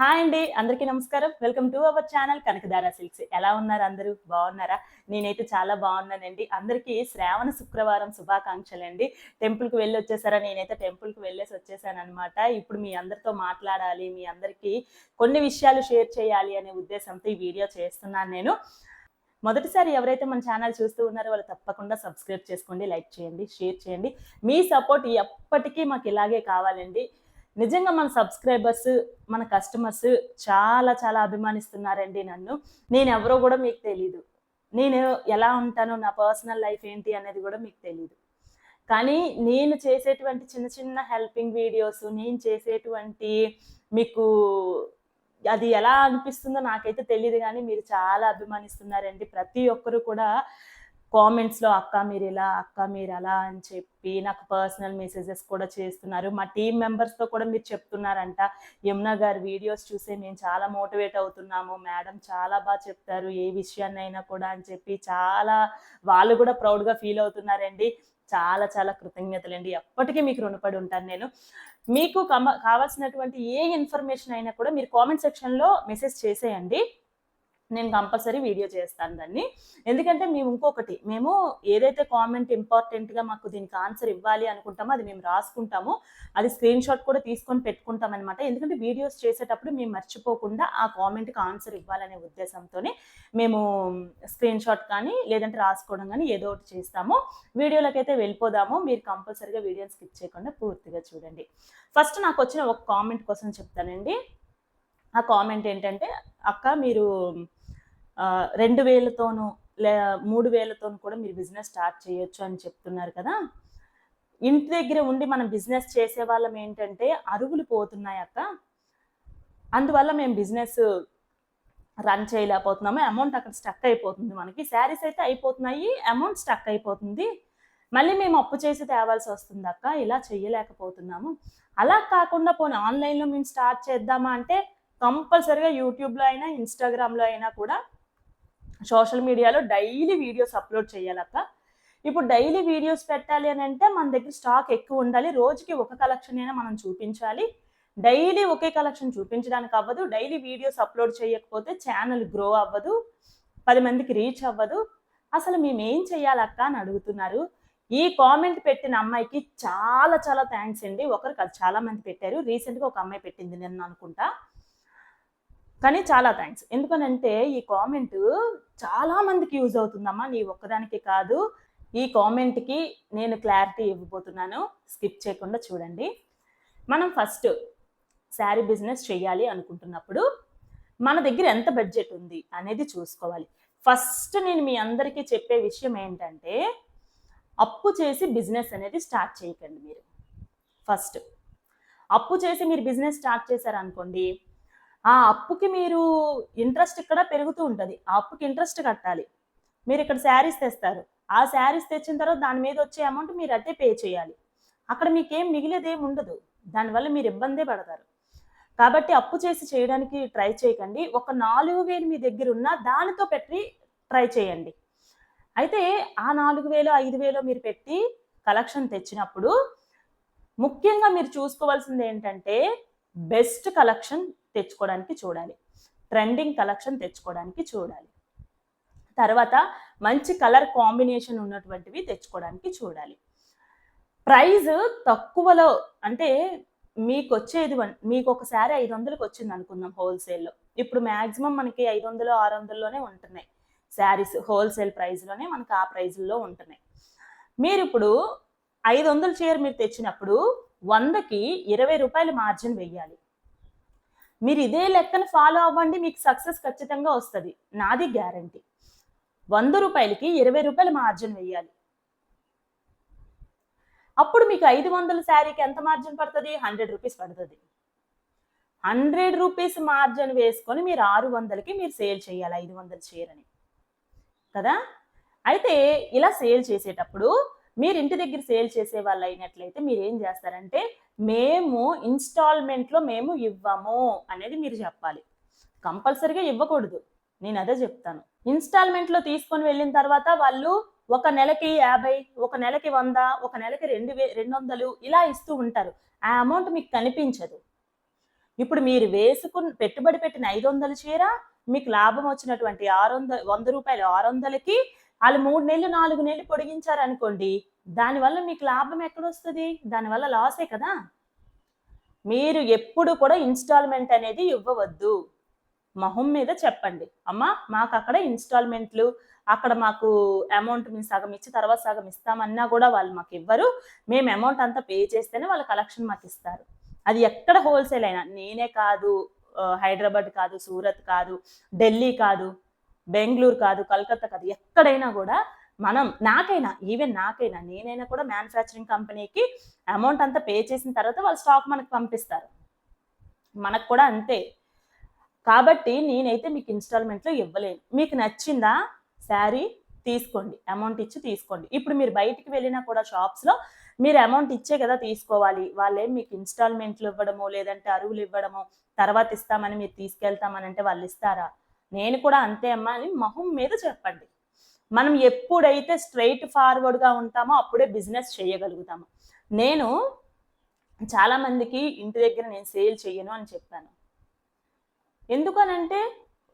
Hi అండి అందరికీ నమస్కారం. Welcome to our channel Kanakadhara silks. ఎలా ఉన్నారు అందరూ? బాగున్నారా? నేనైతే చాలా బాగున్నానండి. అందరికీ శ్రావణ శుక్రవారం శుభాకాంక్షలు అండి. టెంపుల్కి వెళ్ళి వచ్చేసారా? నేనైతే టెంపుల్కి వెళ్ళేసి వచ్చేసాను అనమాట ఇప్పుడు మీ అందరితో మాట్లాడాలి మీ అందరికీ కొన్ని విషయాలు షేర్ చేయాలి అనే ఉద్దేశంతో ఈ వీడియో చేస్తున్నాను నేను. మొదటిసారి ఎవరైతే మన ఛానల్ చూస్తూ ఉన్నారో వాళ్ళు తప్పకుండా సబ్స్క్రైబ్ చేసుకోండి లైక్ చేయండి షేర్ చేయండి. మీ సపోర్ట్ ఎప్పటికీ మాకు ఇలాగే కావాలండి. నిజంగా మన సబ్స్క్రైబర్స్ మన కస్టమర్స్ చాలా చాలా అభిమానిస్తున్నారండి నన్ను. నేను ఎవరో కూడా మీకు తెలీదు. నేను ఎలా ఉంటానో నా పర్సనల్ లైఫ్ ఏంటి అనేది కూడా మీకు తెలీదు. కానీ నేను చేసేటువంటి చిన్న చిన్న హెల్పింగ్ వీడియోస్ నేను చేసేటువంటి మీకు అది ఎలా అనిపిస్తుందో నాకైతే తెలియదు కానీ మీరు చాలా అభిమానిస్తున్నారండి. ప్రతి ఒక్కరు కూడా కామెంట్స్లో అక్క మీరు ఇలా అక్క మీరు అలా అని చెప్పి నాకు పర్సనల్ మెసేజెస్ కూడా చేస్తున్నారు. మా టీం మెంబర్స్తో కూడా మీరు చెప్తున్నారంట యమున గారి వీడియోస్ చూసే మేము చాలా మోటివేట్ అవుతున్నాము. మేడం చాలా బాగా చెప్తారు ఏ విషయాన్నైనా కూడా అని చెప్పి చాలా వాళ్ళు కూడా ప్రౌడ్గా ఫీల్ అవుతున్నారండి. చాలా చాలా కృతజ్ఞతలండి. ఎప్పటికీ మీకు రుణపడి ఉంటాను నేను. మీకు కమ కావాల్సినటువంటి ఏ ఇన్ఫర్మేషన్ అయినా కూడా మీరు కామెంట్ సెక్షన్లో మెసేజ్ చేసేయండి. నేను కంపల్సరీ వీడియో చేస్తాను దాన్ని. ఎందుకంటే మేము ఇంకొకటి మేము ఏదైతే కామెంట్ ఇంపార్టెంట్గా మాకు దీనికి ఆన్సర్ ఇవ్వాలి అనుకుంటామో అది మేము రాసుకుంటాము. అది స్క్రీన్ షాట్ కూడా తీసుకొని పెట్టుకుంటాం అనమాట ఎందుకంటే వీడియోస్ చేసేటప్పుడు మేము మర్చిపోకుండా ఆ కామెంట్కి ఆన్సర్ ఇవ్వాలనే ఉద్దేశంతోనే మేము స్క్రీన్ షాట్ కానీ లేదంటే రాసుకోవడం కానీ ఏదో ఒకటి చేస్తాము. వీడియోలోకి అయితే వెళ్ళిపోదాము. మీరు కంపల్సరీగా వీడియోని స్కిప్ చేయకుండా పూర్తిగా చూడండి. ఫస్ట్ నాకు వచ్చిన ఒక కామెంట్ కోసం చెప్తానండి. ఆ కామెంట్ ఏంటంటే అక్క మీరు రెండు వేలతోనూ లే మూడు వేలతోనూ కూడా మీరు బిజినెస్ స్టార్ట్ చేయొచ్చు అని చెప్తున్నారు కదా. ఇంటి దగ్గర ఉండి మనం బిజినెస్ చేసే వాళ్ళం ఏంటంటే అరువులు పోతున్నాయి అక్క. అందువల్ల మేము బిజినెస్ రన్ చేయలేకపోతున్నాము. అమౌంట్ అక్కడ స్టక్ అయిపోతుంది మనకి. శారీస్ అయితే అయిపోతున్నాయి అమౌంట్ స్టక్ అయిపోతుంది. మళ్ళీ మేము అప్పు చేసి తేవాల్సి వస్తుంది అక్క. ఇలా చేయలేకపోతున్నాము. అలా కాకుండా పోనీ ఆన్లైన్లో మేము స్టార్ట్ చేద్దామా అంటే కంపల్సరిగా యూట్యూబ్లో అయినా ఇన్స్టాగ్రామ్లో అయినా కూడా సోషల్ మీడియాలో డైలీ వీడియోస్ అప్లోడ్ చేయాలక్క. ఇప్పుడు డైలీ వీడియోస్ పెట్టాలి అని అంటే మన దగ్గర స్టాక్ ఎక్కువ ఉండాలి. రోజుకి ఒక కలెక్షన్ అయినా మనం చూపించాలి. డైలీ ఒకే కలెక్షన్ చూపించడానికి అవ్వదు. డైలీ వీడియోస్ అప్లోడ్ చేయకపోతే ఛానల్ గ్రో అవ్వదు. పది మందికి రీచ్ అవ్వదు. అసలు మేము ఏం చేయాలక్క అని అడుగుతున్నారు. ఈ కామెంట్ పెట్టిన అమ్మాయికి చాలా చాలా థ్యాంక్స్ అండి. ఒకరు అది చాలా మంది పెట్టారు. రీసెంట్గా ఒక అమ్మాయి పెట్టింది నిన్న అనుకుంటా. కానీ చాలా థ్యాంక్స్ ఎందుకనంటే ఈ కామెంట్ చాలా మందికి యూజ్ అవుతుందమ్మా నీ ఒక్కదానికి కాదు. ఈ కామెంట్కి నేను క్లారిటీ ఇవ్వబోతున్నాను. స్కిప్ చేయకుండా చూడండి. మనం ఫస్ట్ శారీ బిజినెస్ చేయాలి అనుకుంటున్నప్పుడు మన దగ్గర ఎంత బడ్జెట్ ఉంది అనేది చూసుకోవాలి. ఫస్ట్ నేను మీ అందరికీ చెప్పే విషయం ఏంటంటే అప్పు చేసి బిజినెస్ అనేది స్టార్ట్ చేయకండి మీరు. ఫస్ట్ అప్పు చేసి మీరు బిజినెస్ స్టార్ట్ చేశారనుకోండి ఆ అప్పుకి మీరు ఇంట్రెస్ట్ ఇక్కడ పెరుగుతూ ఉంటుంది. ఆ అప్పుకి ఇంట్రెస్ట్ కట్టాలి. మీరు ఇక్కడ శారీస్ తెస్తారు. ఆ శారీస్ తెచ్చిన తర్వాత దాని మీద వచ్చే అమౌంట్ మీరు అట్టే పే చేయాలి. అక్కడ మీకేం మిగిలేది ఏమి ఉండదు. దానివల్ల మీరు ఇబ్బందే పడతారు. కాబట్టి అప్పు చేసి చేయడానికి ట్రై చేయకండి. ఒక నాలుగు వేలు మీ దగ్గర ఉన్న దానితో పెట్టి ట్రై చేయండి. అయితే ఆ నాలుగు వేలు ఐదు వేలు మీరు పెట్టి కలెక్షన్ తెచ్చినప్పుడు ముఖ్యంగా మీరు చూసుకోవాల్సింది ఏంటంటే బెస్ట్ కలెక్షన్ తెచ్చుకోవడానికి చూడాలి. ట్రెండింగ్ కలెక్షన్ తెచ్చుకోవడానికి చూడాలి. తర్వాత మంచి కలర్ కాంబినేషన్ ఉన్నటువంటివి తెచ్చుకోవడానికి చూడాలి. ప్రైజ్ తక్కువలో అంటే మీకు వచ్చేది వన్- మీకు ఒకసారి ఐదు వందలకు వచ్చింది అనుకుందాం హోల్సేల్లో. ఇప్పుడు మ్యాక్సిమం మనకి ఐదు వందలు ఆరు వందల్లోనే ఉంటున్నాయి. శారీస్ హోల్సేల్ ప్రైస్లోనే మనకి ఆ ప్రైజ్లో ఉంటున్నాయి. మీరు ఇప్పుడు ఐదు వందల చీర మీరు తెచ్చినప్పుడు వందకి ఇరవై రూపాయల మార్జిన్ వెయ్యాలి. మీరు ఇదే లెక్కను ఫాలో అవ్వండి మీకు సక్సెస్ ఖచ్చితంగా వస్తుంది. నాది గ్యారంటీ వంద రూపాయలకి ఇరవై రూపాయలు మార్జిన్ వేయాలి. అప్పుడు మీకు ఐదు వందల శారీకి ఎంత మార్జిన్ పడుతుంది? హండ్రెడ్ రూపీస్ పడుతుంది. హండ్రెడ్ రూపీస్ మార్జిన్ వేసుకొని మీరు ఆరు వందలకి మీరు సేల్ చేయాలి ఐదు వందల చీరని. కదా? అయితే ఇలా సేల్ చేసేటప్పుడు మీరు ఇంటి దగ్గర సేల్ చేసే వాళ్ళు అయినట్లయితే మీరు ఏం చేస్తారంటే మేము ఇన్స్టాల్మెంట్లో మేము ఇవ్వము అనేది మీరు చెప్పాలి. కంపల్సరీగా ఇవ్వకూడదు. నేను అదే చెప్తాను. ఇన్స్టాల్మెంట్లో తీసుకొని వెళ్ళిన తర్వాత వాళ్ళు ఒక నెలకి యాభై ఒక నెలకి వంద ఒక నెలకి రెండు వే రెండు వందలు ఇలా ఇస్తూ ఉంటారు. ఆ అమౌంట్ మీకు కనిపించదు. ఇప్పుడు మీరు వేసుకున్న పెట్టుబడి పెట్టిన ఐదు వందల చీర మీకు లాభం వచ్చినటువంటి ఆరు వంద వంద రూపాయలు ఆరు వందలకి వాళ్ళు మూడు నెలలు నాలుగు నెలలు పొడిగించారు అనుకోండి దానివల్ల మీకు లాభం ఎక్కడొస్తుంది? దానివల్ల లాసే కదా? మీరు ఎప్పుడు కూడా ఇన్స్టాల్మెంట్ అనేది ఇవ్వవద్దు. మొహం మీద చెప్పండి. అమ్మా మాకు అక్కడ ఇన్స్టాల్మెంట్లు అక్కడ మాకు అమౌంట్ మేము సగం ఇచ్చి తర్వాత సగం ఇస్తామన్నా కూడా వాళ్ళు మాకు ఇవ్వరు. మేము అమౌంట్ అంతా పే చేస్తేనే వాళ్ళ కలెక్షన్ మాకు ఇస్తారు. అది ఎక్కడ హోల్సేల్ అయినా నేనే కాదు హైదరాబాద్ కాదు సూరత్ కాదు ఢిల్లీ కాదు బెంగళూరు కాదు కలకత్తా కాదు ఎక్కడైనా కూడా మనం నాకైనా ఈవెన్ నాకైనా నేనైనా కూడా మ్యానుఫ్యాక్చరింగ్ కంపెనీకి అమౌంట్ అంతా పే చేసిన తర్వాత వాళ్ళు స్టాక్ మనకు పంపిస్తారు. మనకు కూడా అంతే. కాబట్టి నేనైతే మీకు ఇన్స్టాల్మెంట్లో ఇవ్వలేను. మీకు నచ్చిందా శారీ తీసుకోండి అమౌంట్ ఇచ్చి తీసుకోండి. ఇప్పుడు మీరు బయటికి వెళ్ళినా కూడా షాప్స్లో మీరు అమౌంట్ ఇచ్చే కదా తీసుకోవాలి. వాళ్ళేం మీకు ఇన్స్టాల్మెంట్లు ఇవ్వడము లేదంటే అరువులు ఇవ్వడము తర్వాత ఇస్తామని మీరు తీసుకెళ్తామని అంటే వాళ్ళు ఇస్తారా? నేను కూడా అంతే అమ్మా అని మొహం మీద చెప్పండి. మనం ఎప్పుడైతే స్ట్రైట్ ఫార్వర్డ్గా ఉంటామో అప్పుడే బిజినెస్ చేయగలుగుతాము. నేను చాలామందికి ఇంటి దగ్గర నేను సేల్ చేయను అని చెప్పాను. ఎందుకనంటే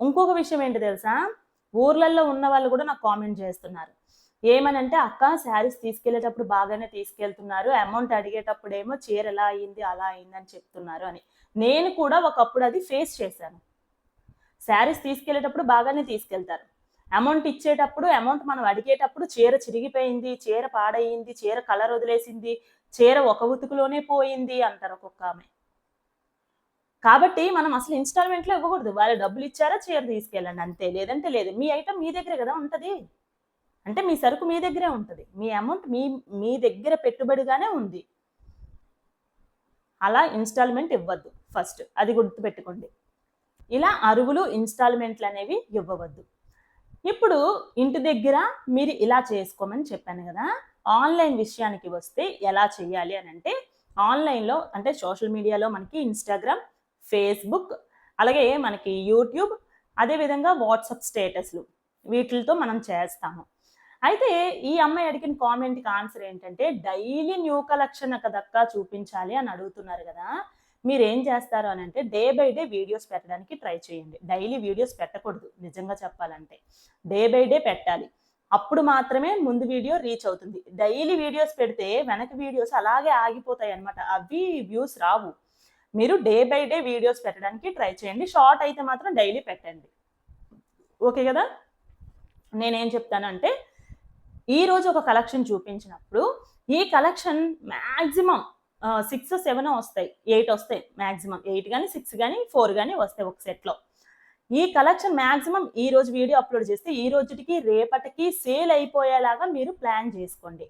ఇంకొక విషయం ఏంటి తెలుసా? ఊర్లలో ఉన్న వాళ్ళు కూడా నాకు కామెంట్ చేస్తున్నారు. ఏమనంటే అక్క శారీస్ తీసుకెళ్ళేటప్పుడు బాగానే తీసుకెళ్తున్నారు. అమౌంట్ అడిగేటప్పుడు ఏమో చీర ఎలా అయింది అలా అయింది అని చెప్తున్నారు అని. నేను కూడా ఒకప్పుడు అది ఫేస్ చేశాను. శారీస్ తీసుకెళ్ళేటప్పుడు బాగానే తీసుకెళ్తారు. అమౌంట్ ఇచ్చేటప్పుడు అమౌంట్ మనం అడిగేటప్పుడు చీర చిరిగిపోయింది చీర పాడయింది చీర కలర్ వదిలేసింది చీర ఒక ఉతుకులోనే పోయింది అంటారు ఒక్కొక్క ఆమె కాబట్టి మనం అసలు ఇన్స్టాల్మెంట్లో ఇవ్వకూడదు. వాళ్ళు డబ్బులు ఇచ్చారా చీర తీసుకెళ్ళండి అంతే. లేదంటే లేదు. మీ ఐటమ్ మీ దగ్గరే కదా ఉంటుంది. అంటే మీ సరుకు మీ దగ్గరే ఉంటుంది. మీ అమౌంట్ మీ మీ దగ్గర పెట్టుబడిగానే ఉంది. అలా ఇన్స్టాల్మెంట్ ఇవ్వద్దు ఫస్ట్. అది గుర్తుపెట్టుకోండి. ఇలా అరువులు ఇన్స్టాల్మెంట్లు అనేవి ఇవ్వవద్దు. ఇప్పుడు ఇంటి దగ్గర మీరు ఇలా చేసుకోమని చెప్పాను కదా ఆన్లైన్ విషయానికి వస్తే ఎలా చేయాలి అని అంటే ఆన్లైన్లో అంటే సోషల్ మీడియాలో మనకి ఇన్స్టాగ్రామ్ ఫేస్బుక్ అలాగే మనకి యూట్యూబ్ అదేవిధంగా వాట్సాప్ స్టేటస్లు వీటితో మనం చేస్తాము. అయితే ఈ అమ్మాయి అడిగిన కామెంట్కి ఆన్సర్ ఏంటంటే డైలీ న్యూ కలెక్షన్ కదక్క చూపించాలి అని అడుగుతున్నారు కదా మీరు ఏం చేస్తారు అని అంటే డే బై డే వీడియోస్ పెట్టడానికి ట్రై చేయండి. డైలీ వీడియోస్ పెట్టకూడదు నిజంగా చెప్పాలంటే. డే బై డే పెట్టాలి. అప్పుడు మాత్రమే ముందు వీడియో రీచ్ అవుతుంది. డైలీ వీడియోస్ పెడితే వెనక వీడియోస్ అలాగే ఆగిపోతాయి అనమాట అవి వ్యూస్ రావు. మీరు డే బై డే వీడియోస్ పెట్టడానికి ట్రై చేయండి. షార్ట్ అయితే మాత్రం డైలీ పెట్టండి. ఓకే కదా? నేనేం చెప్తానంటే ఈరోజు ఒక కలెక్షన్ చూపించినప్పుడు ఈ కలెక్షన్ మ్యాక్సిమం సిక్స్ సెవెన్ వస్తాయి. ఎయిట్ వస్తాయి మ్యాక్సిమం ఎయిట్ కానీ సిక్స్ కానీ ఫోర్ కానీ వస్తాయి ఒక సెట్లో ఈ కలెక్షన్ మ్యాక్సిమం ఈ రోజు వీడియో అప్లోడ్ చేస్తే ఈ రోజుకి రేపటికి సేల్ అయిపోయేలాగా మీరు ప్లాన్ చేసుకోండి.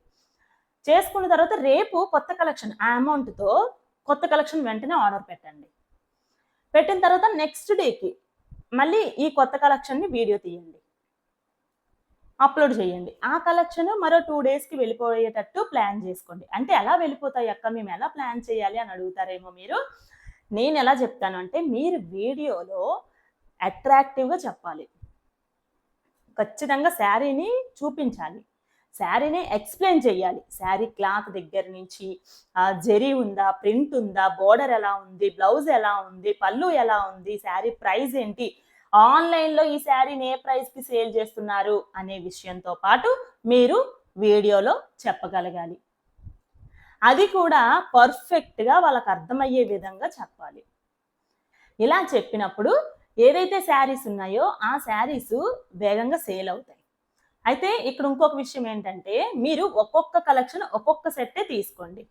చేసుకున్న తర్వాత రేపు కొత్త కలెక్షన్ ఆ అమౌంట్తో కొత్త కలెక్షన్ వెంటనే ఆర్డర్ పెట్టండి. పెట్టిన తర్వాత నెక్స్ట్ డేకి మళ్ళీ ఈ కొత్త కలెక్షన్ని వీడియో తీయండి. అప్లోడ్ చేయండి. ఆ కలెక్షన్ మరో టూ డేస్కి వెళ్ళిపోయేటట్టు ప్లాన్ చేసుకోండి. అంటే ఎలా వెళ్ళిపోతాయి అక్క? మేము ఎలా ప్లాన్ చేయాలి అని అడుగుతారేమో మీరు? నేను ఎలా చెప్తాను అంటే మీరు వీడియోలో అట్రాక్టివ్గా చెప్పాలి. ఖచ్చితంగా శారీని చూపించాలి. శారీని ఎక్స్ప్లెయిన్ చేయాలి. శారీ క్లాత్ దగ్గర నుంచి ఆ, జరీ ఉందా ప్రింట్ ఉందా బోర్డర్ ఎలా ఉంది బ్లౌజ్ ఎలా ఉంది పళ్ళు ఎలా ఉంది శారీ ప్రైస్ ఏంటి ఆన్లైన్లో ఈ శారీని ఏ ప్రైస్కి సేల్ చేస్తున్నారు అనే విషయంతో పాటు మీరు వీడియోలో చెప్పగలగాలి. అది కూడా పర్ఫెక్ట్గా వాళ్ళకి అర్థమయ్యే విధంగా చెప్పాలి. ఇలా చెప్పినప్పుడు ఏదైతే శారీస్ ఉన్నాయో ఆ శారీస్ వేగంగా సేల్ అవుతాయి. అయితే ఇక్కడ ఇంకొక విషయం ఏంటంటే మీరు ఒక్కొక్క కలెక్షన్ ఒక్కొక్క సెట్టే తీసుకోండి.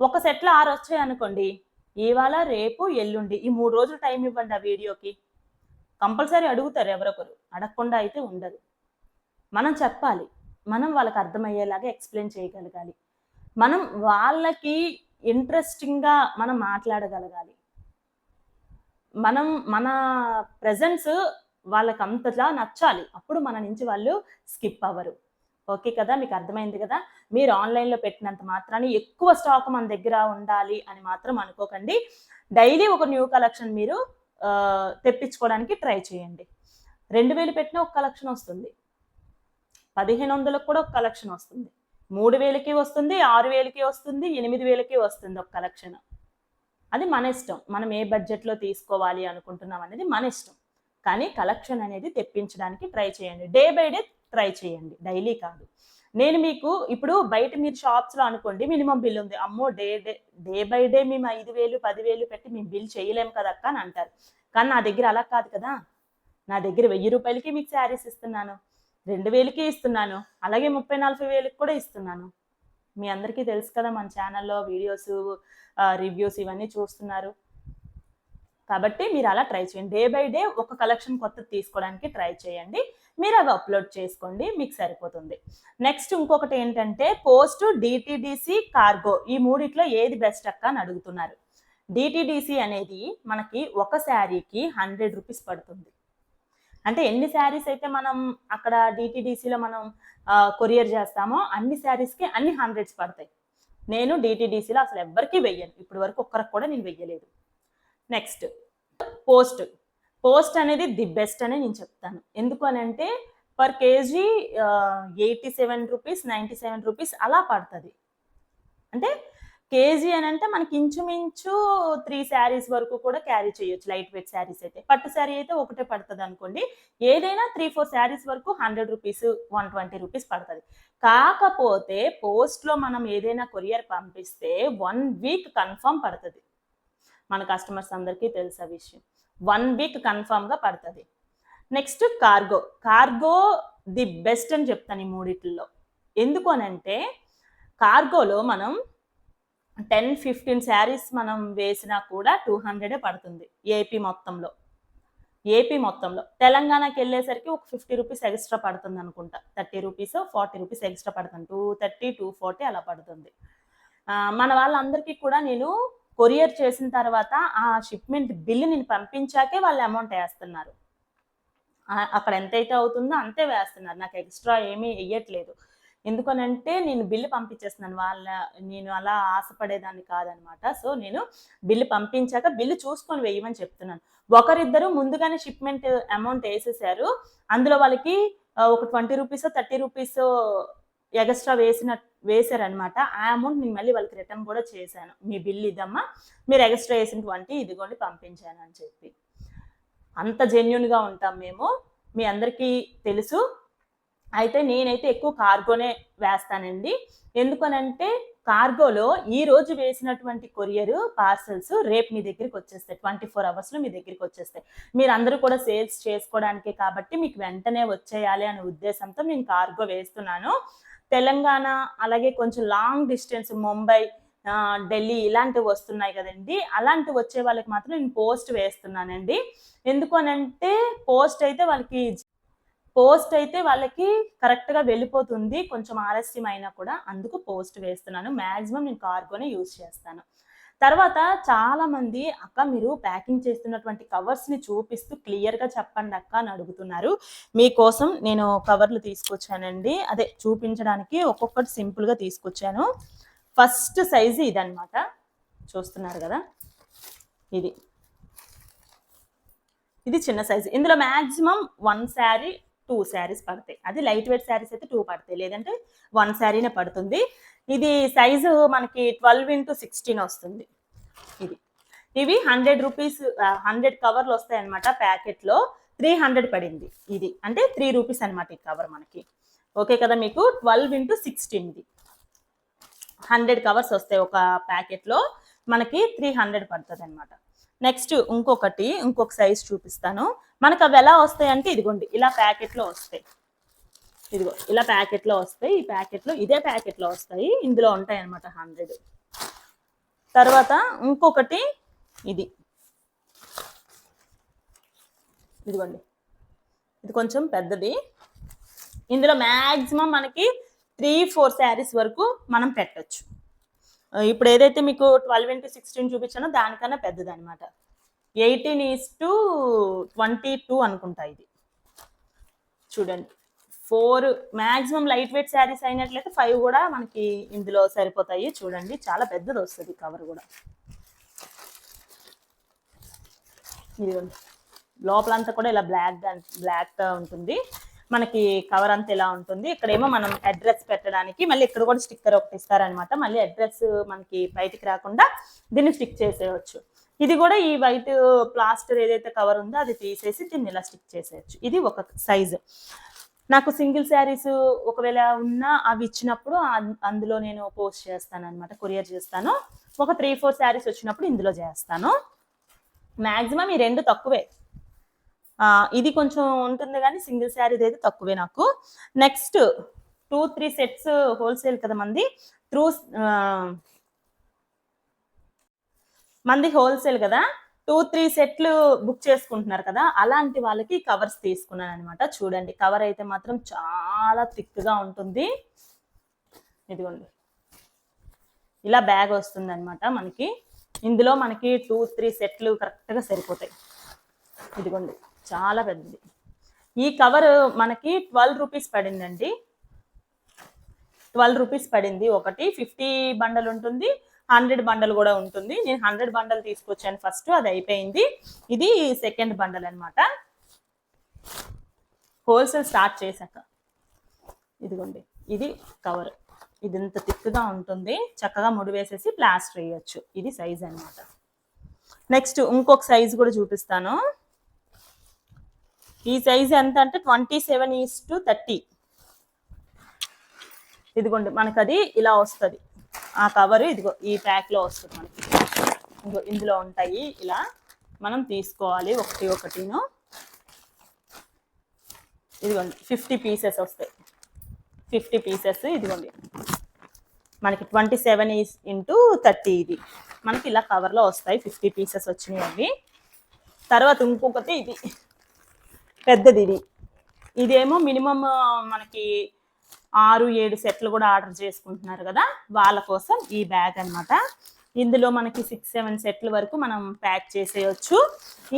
ఒక సెట్లో ఆరు వచ్చాయి అనుకోండి ఇవాళ రేపు ఎల్లుండి ఈ మూడు రోజులు టైం ఇవ్వండి ఆ వీడియోకి. కంపల్సరీ అడుగుతారు ఎవరొకరు. అడగకుండా అయితే ఉండదు. మనం చెప్పాలి. మనం వాళ్ళకి అర్థమయ్యేలాగా ఎక్స్ప్లెయిన్ చేయగలగాలి. మనం వాళ్ళకి ఇంట్రెస్టింగ్గా మనం మాట్లాడగలగాలి. మనం మన ప్రజెన్స్ వాళ్ళకి అంతలా నచ్చాలి. అప్పుడు మన నుంచి వాళ్ళు స్కిప్ అవ్వరు. ఓకే కదా? మీకు అర్థమైంది కదా? మీరు ఆన్లైన్లో పెట్టినంత మాత్రాన్ని ఎక్కువ స్టాక్ మన దగ్గర ఉండాలి అని మాత్రం అనుకోకండి. డైలీ ఒక న్యూ కలెక్షన్ మీరు తెప్పించుకోవడానికి ట్రై చేయండి. రెండు వేలు పెట్టిన ఒక కలెక్షన్ వస్తుంది. పదిహేను వందలకు కూడా ఒక కలెక్షన్ వస్తుంది. మూడు వేలకి వస్తుంది ఆరు వేలకి వస్తుంది ఎనిమిది వేలకి వస్తుంది ఒక కలెక్షన్ అది మన ఇష్టం. మనం ఏ బడ్జెట్లో తీసుకోవాలి అనుకుంటున్నాం అనేది మన ఇష్టం. కానీ కలెక్షన్ అనేది తెప్పించడానికి ట్రై చేయండి. డే బై డే ట్రై చేయండి. డైలీ కాదు. నేను మీకు ఇప్పుడు బయట మీరు షాప్స్లో అనుకోండి మినిమం బిల్ ఉంది. అమ్మో day day day by day మేము ఐదు వేలు పదివేలు పెట్టి మేము బిల్ చేయలేము కదక్క అని అంటారు. కానీ నా దగ్గర అలా కాదు కదా. నా దగ్గర వెయ్యి రూపాయలకి మీకు శారీస్ ఇస్తున్నాను రెండు వేలకి ఇస్తున్నాను అలాగే ముప్పై నలభై వేలకి కూడా ఇస్తున్నాను. మీ అందరికీ తెలుసు కదా మన ఛానల్లో వీడియోస్ రివ్యూస్ ఇవన్నీ చూస్తున్నారు. కాబట్టి మీరు అలా ట్రై చేయండి. డే బై డే ఒక కలెక్షన్ కొత్తది తీసుకోవడానికి ట్రై చేయండి. మీరు అవి అప్లోడ్ చేసుకోండి మీకు సరిపోతుంది. నెక్స్ట్ ఇంకొకటి ఏంటంటే పోస్ట్ డిటిడిసి కార్గో ఈ మూడిట్లో ఏది బెస్ట్ అక్క అని అడుగుతున్నారు. డిటిడిసి అనేది మనకి ఒక శారీకి హండ్రెడ్ రూపీస్ పడుతుంది. అంటే ఎన్ని శారీస్ అయితే మనం అక్కడ డిటిడిసిలో మనం కొరియర్ చేస్తామో అన్ని శారీస్కి అన్ని హండ్రెడ్స్ పడతాయి. నేను డిటిడిసిలో అసలు ఎవ్వరికీ వెయ్యను. ఇప్పటి వరకు ఒక్కరికి కూడా నేను వెయ్యలేదు. నెక్స్ట్ పోస్ట్ పోస్ట్ అనేది ది బెస్ట్ అని నేను చెప్తాను. ఎందుకు అని అంటే per KG eighty seven rupees ninety seven rupees అలా పడుతుంది. అంటే కేజీ అని అంటే మనకి ఇంచుమించు త్రీ శారీస్ వరకు కూడా క్యారీ చేయొచ్చు లైట్ వెయిట్ శారీస్ అయితే. పట్టు శారీ అయితే ఒకటే పడుతుంది అనుకోండి. ఏదైనా త్రీ ఫోర్ శారీస్ వరకు hundred rupees one twenty rupees పడుతుంది. కాకపోతే పోస్ట్లో మనం ఏదైనా కొరియర్ పంపిస్తే వన్ వీక్ కన్ఫర్మ్ పడుతుంది. మన కస్టమర్స్ అందరికీ తెలుసు ఆ విషయం. వన్ వీక్ కన్ఫామ్గా పడుతుంది. Next cargo. Cargo the best అని చెప్తాను ఈ మూడిట్లో. ఎందుకు అని అంటే కార్గోలో మనం టెన్ ఫిఫ్టీన్ శారీస్ మనం వేసినా కూడా టూ హండ్రెడే పడుతుంది ఏపీ మొత్తంలో. ఏపీ మొత్తంలో. తెలంగాణకి వెళ్ళేసరికి ఒక ఫిఫ్టీ రూపీస్ ఎక్స్ట్రా పడుతుంది అనుకుంటా. Thirty rupees forty rupees extra పడుతుంది. టూ థర్టీ టూ ఫార్టీ అలా పడుతుంది. మన వాళ్ళందరికీ కూడా నేను కొరియర్ చేసిన తర్వాత ఆ షిప్మెంట్ బిల్లు నేను పంపించాకే వాళ్ళు అమౌంట్ వేస్తున్నారు. అక్కడ ఎంతైతే అవుతుందో అంతే వేస్తున్నారు. నాకు ఎక్స్ట్రా ఏమీ వేయట్లేదు ఎందుకనంటే నేను బిల్లు పంపించేస్తున్నాను. వాళ్ళ నేను అలా ఆశపడేదాన్ని కాదనమాట. సో నేను బిల్లు పంపించాక బిల్లు చూసుకొని వేయమని చెప్తున్నాను. ఒకరిద్దరు ముందుగానే షిప్మెంట్ అమౌంట్ వేసేసారు. అందులో వాళ్ళకి ఒక twenty rupees thirty rupees extra వేసిన వేశారనమాట ఆ అమౌంట్ నేను మళ్ళీ వాళ్ళకి రిటర్న్ కూడా చేశాను. మీ బిల్ ఇదమ్మా మీరు ఎగస్ట్రా వేసినటువంటి ఇదిగోండి పంపించాను అని చెప్పి. అంత జెన్యున్గా ఉంటాం మేము. మీ అందరికీ తెలుసు. అయితే నేనైతే ఎక్కువ కార్గోనే వేస్తానండి. ఎందుకనంటే కార్గోలో ఈ రోజు వేసినటువంటి కొరియర్ పార్సల్స్ రేపు మీ దగ్గరికి వచ్చేస్తాయి. ట్వంటీ ఫోర్ అవర్స్లో మీ దగ్గరికి వచ్చేస్తాయి. మీరు అందరూ కూడా సేల్స్ చేసుకోవడానికే కాబట్టి మీకు వెంటనే వచ్చేయాలి అనే ఉద్దేశంతో నేను కార్గో వేస్తున్నాను. తెలంగాణ అలాగే కొంచెం లాంగ్ డిస్టెన్స్ ముంబై ఢిల్లీ ఇలాంటివి వస్తున్నాయి కదండి. అలాంటివి వచ్చే వాళ్ళకి మాత్రం నేను పోస్ట్ వేస్తున్నానండి. ఎందుకు అనంటే పోస్ట్ అయితే వాళ్ళకి పోస్ట్ అయితే వాళ్ళకి కరెక్ట్గా వెళ్ళిపోతుంది. కొంచెం ఆలస్యం అయినా కూడా అందుకు పోస్ట్ వేస్తున్నాను. మ్యాక్సిమం నేను కార్గోనే యూజ్ చేస్తాను. తర్వాత చాలా మంది అక్క మీరు ప్యాకింగ్ చేస్తున్నటువంటి కవర్స్ని చూపిస్తూ క్లియర్గా చెప్పండి అక్క అని అడుగుతున్నారు. మీకోసం నేను కవర్లు తీసుకొచ్చానండి. అదే చూపించడానికి ఒక్కొక్కటి సింపుల్గా తీసుకొచ్చాను. ఫస్ట్ సైజు ఇదన్నమాట. చూస్తున్నారు కదా? ఇది. ఇది చిన్న సైజు. ఇందులో maximum one sari two saris పడతాయి. అది లైట్ వెయిట్ శారీస్ అయితే టూ పడతాయి. లేదంటే వన్ శారీనే పడుతుంది. ఇది సైజు మనకి ట్వెల్వ్ ఇంటూ సిక్స్టీన్ వస్తుంది. ఇది. ఇవి హండ్రెడ్ రూపీస్ హండ్రెడ్ కవర్లు వస్తాయి అనమాట ప్యాకెట్లో. త్రీ హండ్రెడ్ పడింది ఇది. అంటే త్రీ రూపీస్ అనమాట ఈ కవర్ మనకి. ఓకే కదా మీకు? ట్వెల్వ్ ఇంటూ సిక్స్టీన్ ఇది. హండ్రెడ్ కవర్స్ వస్తాయి ఒక ప్యాకెట్లో. మనకి త్రీ హండ్రెడ్ పడుతుంది అనమాట నెక్స్ట్ ఇంకొకటి ఇంకొక సైజ్ చూపిస్తాను. మనకు అవి ఎలా వస్తాయి అంటే ఇదిగోండి ఇలా ప్యాకెట్లో వస్తాయి. ఇదిగో ఇలా ప్యాకెట్లో వస్తాయి ఈ ప్యాకెట్లో ఇదే ప్యాకెట్లో వస్తాయి ఇందులో ఉంటాయి అనమాట హండ్రెడ్. తర్వాత ఇంకొకటి ఇది. ఇదిగోండి. ఇది కొంచెం పెద్దది. ఇందులో మ్యాక్సిమం మనకి త్రీ ఫోర్ శారీస్ వరకు మనం పెట్టొచ్చు. ఇప్పుడు ఏదైతే మీకు ట్వెల్వ్ ఇంటూ సిక్స్టీన్ చూపించానో దానికన్నా పెద్దది అనమాట eighteen is to twenty two అనుకుంటా ఇది. చూడండి. Four maximum light weight saris అయినట్లయితే ఫైవ్ కూడా మనకి ఇందులో సరిపోతాయి. చూడండి చాలా పెద్దది వస్తుంది కవర్ కూడా. లోపల లోపలంతా కూడా ఇలా బ్లాక్ బ్లాక్గా ఉంటుంది. మనకి కవర్ అంతా ఇలా ఉంటుంది. ఇక్కడేమో మనం అడ్రస్ పెట్టడానికి మళ్ళీ ఇక్కడ కూడా స్టిక్కర్ ఒకటి ఇస్తారనమాట. మళ్ళీ అడ్రస్ మనకి బయటికి రాకుండా దీన్ని స్టిక్ చేసేయచ్చు. ఇది కూడా ఈ వైట్ ప్లాస్టర్ ఏదైతే కవర్ ఉందో అది తీసేసి దీన్ని ఇలా స్టిక్ చేసేయచ్చు. ఇది ఒక సైజు. నాకు సింగిల్ శారీస్ ఒకవేళ ఉన్నా అవి ఇచ్చినప్పుడు అన్- అందులో నేను పోస్ట్ చేస్తాను అనమాట కొరియర్ చేస్తాను. ఒక త్రీ ఫోర్ శారీస్ వచ్చినప్పుడు ఇందులో చేస్తాను. మ్యాక్సిమం ఈ రెండు తక్కువే. ఇది కొంచెం ఉంటుంది కానీ సింగిల్ శారీ అయితే తక్కువే నాకు. Next two three sets wholesale కదా మంది. త్రూ మంది హోల్సేల్ కదా. టూ త్రీ సెట్లు బుక్ చేసుకుంటున్నారు కదా అలాంటి వాళ్ళకి కవర్స్ తీసుకున్నాను అనమాట చూడండి కవర్ అయితే మాత్రం చాలా థిక్గా ఉంటుంది. ఇదిగోండి. ఇలా బ్యాగ్ వస్తుంది అనమాట మనకి. ఇందులో మనకి టూ త్రీ సెట్లు కరెక్ట్గా సరిపోతాయి. ఇదిగోండి చాలా పెద్దది. ఈ కవర్ మనకి ట్వెల్వ్ రూపీస్ పడిందండి. ట్వెల్వ్ రూపీస్ పడింది. ఒకటి ఫిఫ్టీ బండల్ ఉంటుంది హండ్రెడ్ బండల్ కూడా ఉంటుంది. నేను హండ్రెడ్ బండల్ తీసుకొచ్చాను ఫస్ట్ అది అయిపోయింది. ఇది సెకండ్ బండల్ అనమాట హోల్సేల్ స్టార్ట్ చేశాక. ఇదిగోండి ఇది కవర్. ఇది ఇంత థిక్గా ఉంటుంది. చక్కగా ముడి వేసేసి ప్లాస్టర్ వేయచ్చు. ఇది సైజ్ అనమాట నెక్స్ట్ ఇంకొక సైజ్ కూడా చూపిస్తాను. ఈ సైజ్ ఎంత అంటే twenty seven is to thirty ఇదిగోండి మనకు అది ఇలా వస్తుంది. ఆ కవర్ ఇదిగో ఈ ప్యాక్లో వస్తుంది మనకి. ఇదిగో ఇందులో ఉంటాయి ఇలా. మనం తీసుకోవాలి ఒకటి ఒకటిను. ఇదిగోండి ఫిఫ్టీ పీసెస్ వస్తాయి. ఫిఫ్టీ పీసెస్ ఇదిగోండి. మనకి twenty seven is into thirty ఇది. మనకి ఇలా కవర్లో వస్తాయి ఫిఫ్టీ పీసెస్ వచ్చినాయి అవి. తర్వాత ఇంకొకటి ఇది. పెద్దది ఇది. ఇదేమో మినిమమ్ మనకి ఆరు ఏడు సెట్లు కూడా ఆర్డర్ చేసుకుంటున్నారు కదా వాళ్ళ కోసం ఈ బ్యాగ్ అన్నమాట. ఇందులో మనకి సిక్స్ సెవెన్ సెట్ల వరకు మనం ప్యాక్ చేసేయచ్చు.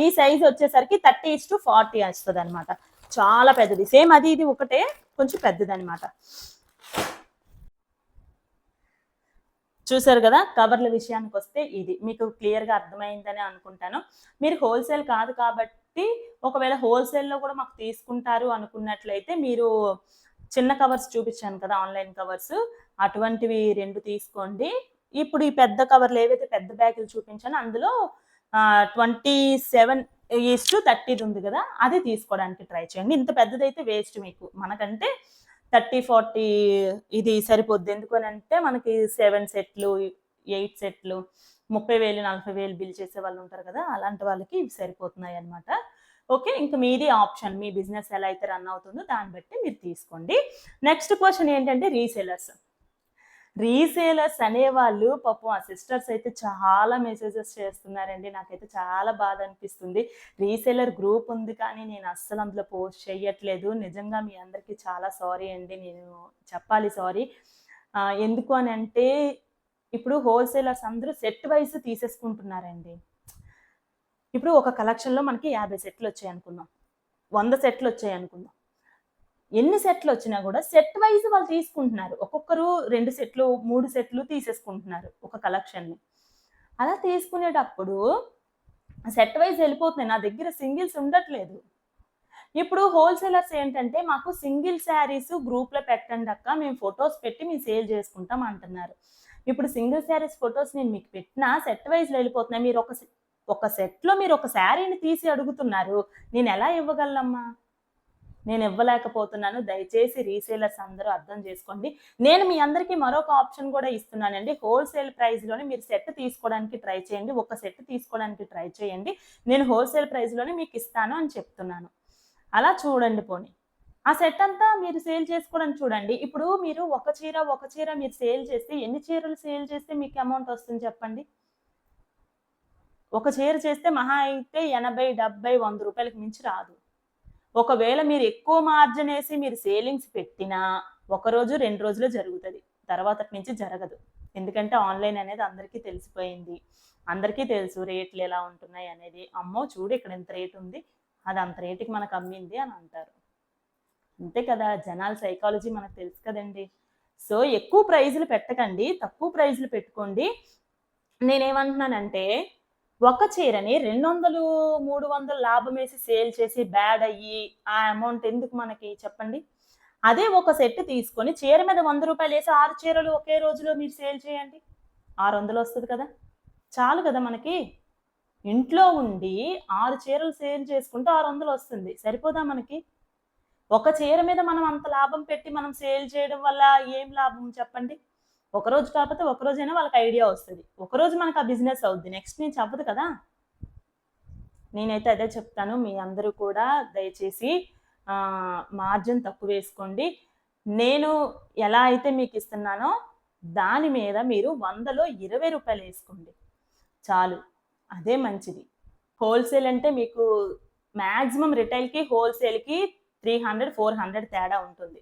ఈ సైజ్ వచ్చేసరికి థర్టీ ఇస్ టు ఫార్టీ వస్తుంది అనమాట చాలా పెద్దది. సేమ్ అది ఇది ఒకటే కొంచెం పెద్దది అనమాట చూసారు కదా కవర్ల విషయానికి వస్తే ఇది. మీకు క్లియర్గా అర్థమైందని అనుకుంటాను. మీరు హోల్సేల్ కాదు కాబట్టి ఒకవేళ హోల్సేల్లో కూడా మాకు తీసుకుంటారు అనుకున్నట్లయితే మీరు చిన్న కవర్స్ చూపించాను కదా ఆన్లైన్ కవర్స్ అటువంటివి రెండు తీసుకోండి. ఇప్పుడు ఈ పెద్ద కవర్లు ఏవైతే పెద్ద బ్యాగులు చూపించానో అందులో ట్వంటీ సెవెన్ ఈస్ టు థర్టీది ఉంది కదా అది తీసుకోవడానికి ట్రై చేయండి. ఇంత పెద్దదైతే వేస్ట్ మీకు. మనకంటే థర్టీ ఫార్టీ ఇది సరిపోద్ది. ఎందుకనంటే అంటే మనకి సెవెన్ సెట్లు ఎయిట్ సెట్లు ముప్పై వేలు నలభై వేలు బిల్ చేసే వాళ్ళు ఉంటారు కదా అలాంటి వాళ్ళకి ఇవి సరిపోతున్నాయి అనమాట ఓకే ఇంకా మీది ఆప్షన్ మీ బిజినెస్ ఎలా అయితే రన్ అవుతుందో దాన్ని బట్టి మీరు తీసుకోండి. నెక్స్ట్ క్వశ్చన్ ఏంటంటే రీసేలర్స్. రీసేలర్స్ అనేవాళ్ళు పాపం ఆ సిస్టర్స్ అయితే చాలా మెసేజెస్ చేస్తున్నారండి. నాకైతే చాలా బాధ అనిపిస్తుంది. రీసేలర్ గ్రూప్ ఉంది కానీ నేను అస్సలు అందులో పోస్ట్ చేయట్లేదు నిజంగా మీ అందరికీ చాలా సారీ అండి. నేను చెప్పాలి సారీ. ఎందుకు అని అంటే ఇప్పుడు హోల్సేలర్స్ అందరూ సెట్ వైజ్ తీసేసుకుంటున్నారండి. ఇప్పుడు ఒక కలెక్షన్లో మనకి యాభై సెట్లు వచ్చాయి అనుకుందాం. వంద సెట్లు వచ్చాయి అనుకుందాం. ఎన్ని సెట్లు వచ్చినా కూడా సెట్ వైజ్ వాళ్ళు తీసుకుంటున్నారు. ఒక్కొక్కరు రెండు సెట్లు మూడు సెట్లు తీసేసుకుంటున్నారు ఒక కలెక్షన్ని అలా తీసుకునేటప్పుడు సెట్ వైజ్ వెళ్ళిపోతున్నాయి. నా దగ్గర సింగిల్స్ ఉండట్లేదు. ఇప్పుడు హోల్సేలర్స్ ఏంటంటే మాకు సింగిల్ శారీస్ గ్రూప్లో పెట్టండి అక్క మేము ఫొటోస్ పెట్టి మేము సేల్ చేసుకుంటాం అంటున్నారు. ఇప్పుడు సింగిల్ శారీస్ ఫొటోస్ నేను మీకు పెట్టినా సెట్ వైజ్ వెళ్ళిపోతున్నాయి. మీరు ఒక ఒక సెట్లో మీరు ఒక శారీని తీసి అడుగుతున్నారు నేను ఎలా ఇవ్వగలమ్మా నేను ఇవ్వలేకపోతున్నాను దయచేసి రీసేలర్స్ అందరూ అర్థం చేసుకోండి. నేను మీ అందరికీ మరొక ఆప్షన్ కూడా ఇస్తున్నానండి. హోల్సేల్ ప్రైస్లోనే మీరు సెట్ తీసుకోవడానికి ట్రై చేయండి. ఒక సెట్ తీసుకోవడానికి ట్రై చేయండి. నేను హోల్సేల్ ప్రైస్లోనే మీకు ఇస్తాను అని చెప్తున్నాను. అలా చూడండి పోనీ. ఆ సెట్ అంతా మీరు సేల్ చేసుకోవడానికి చూడండి. ఇప్పుడు మీరు ఒక చీర ఒక చీర మీరు సేల్ చేస్తే ఎన్ని చీరలు సేల్ చేస్తే మీకు అమౌంట్ వస్తుంది చెప్పండి? ఒక చీర చేస్తే మహా అయితే ఎనభై డెబ్బై వంద రూపాయలకి మించి రాదు. ఒకవేళ మీరు ఎక్కువ మార్జిన్ వేసి మీరు సేలింగ్స్ పెట్టినా ఒక రోజు రెండు రోజులు జరుగుతుంది. తర్వాత నుంచి జరగదు. ఎందుకంటే ఆన్లైన్ అనేది అందరికీ తెలిసిపోయింది. అందరికీ తెలుసు రేట్లు ఎలా ఉంటున్నాయి అనేది. అమ్మో చూడు ఇక్కడ ఇంత రేట్ ఉంది. అది అంత రేటుకి మనకు అమ్మింది అని అంటారు. అంతే కదా. జనాల సైకాలజీ మనకు తెలుసు కదండి. సో ఎక్కువ ప్రైజులు పెట్టకండి. తక్కువ ప్రైజులు పెట్టుకోండి. నేనేమంటున్నానంటే ఒక చీరని రెండు వందలు మూడు వందలు లాభం వేసి సేల్ చేసి బ్యాడ్ అయ్యి ఆ అమౌంట్ ఎందుకు మనకి చెప్పండి? అదే ఒక సెట్ తీసుకొని చీర మీద వంద రూపాయలు వేసి ఆరు చీరలు ఒకే రోజులో మీరు సేల్ చేయండి. ఆరు వందలు వస్తుంది కదా? చాలు కదా మనకి. ఇంట్లో ఉండి ఆరు చీరలు సేల్ చేసుకుంటే ఆరు వందలు వస్తుంది. సరిపోదా మనకి? ఒక చీర మీద మనం అంత లాభం పెట్టి మనం సేల్ చేయడం వల్ల ఏం లాభం చెప్పండి? ఒక రోజు కాకపోతే ఒక రోజైనా వాళ్ళకి ఐడియా వస్తుంది. ఒక రోజు మనకు ఆ బిజినెస్ అవుద్ది. నెక్స్ట్ నుంచి అవ్వదు కదా? నేనైతే అదే చెప్తాను. మీ అందరూ కూడా దయచేసి మార్జిన్ తక్కువ వేసుకోండి. నేను ఎలా అయితే మీకు ఇస్తున్నానో దాని మీద మీరు వందలో ఇరవై రూపాయలు వేసుకోండి. చాలు. అదే మంచిది. హోల్సేల్ అంటే మీకు మ్యాక్సిమం రిటైల్కి హోల్సేల్కి త్రీ హండ్రెడ్ ఫోర్ హండ్రెడ్ తేడా ఉంటుంది.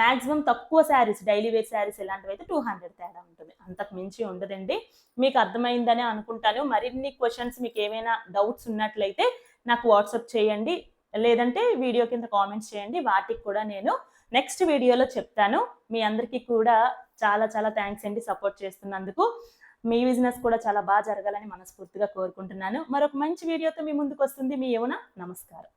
మ్యాక్సిమం తక్కువ శారీస్ డైలీ వేర్ శారీస్ ఇలాంటివి అయితే టూ హండ్రెడ్ తేడా ఉంటుంది. అంతకు మించి ఉండదండి. మీకు అర్థమైందని అనుకుంటాను. మరిన్ని క్వశ్చన్స్ మీకు ఏమైనా డౌట్స్ ఉన్నట్లయితే నాకు వాట్సాప్ చేయండి. లేదంటే వీడియో కింద కామెంట్స్ చేయండి. వాటికి కూడా నేను నెక్స్ట్ వీడియోలో చెప్తాను. మీ అందరికీ కూడా చాలా చాలా థ్యాంక్స్ అండి సపోర్ట్ చేస్తున్నందుకు. మీ బిజినెస్ కూడా చాలా బాగా జరగాలని మనస్ఫూర్తిగా కోరుకుంటున్నాను. మరొక మంచి వీడియోతో మీ ముందుకు వస్తుంది. మీ యువన నమస్కారం.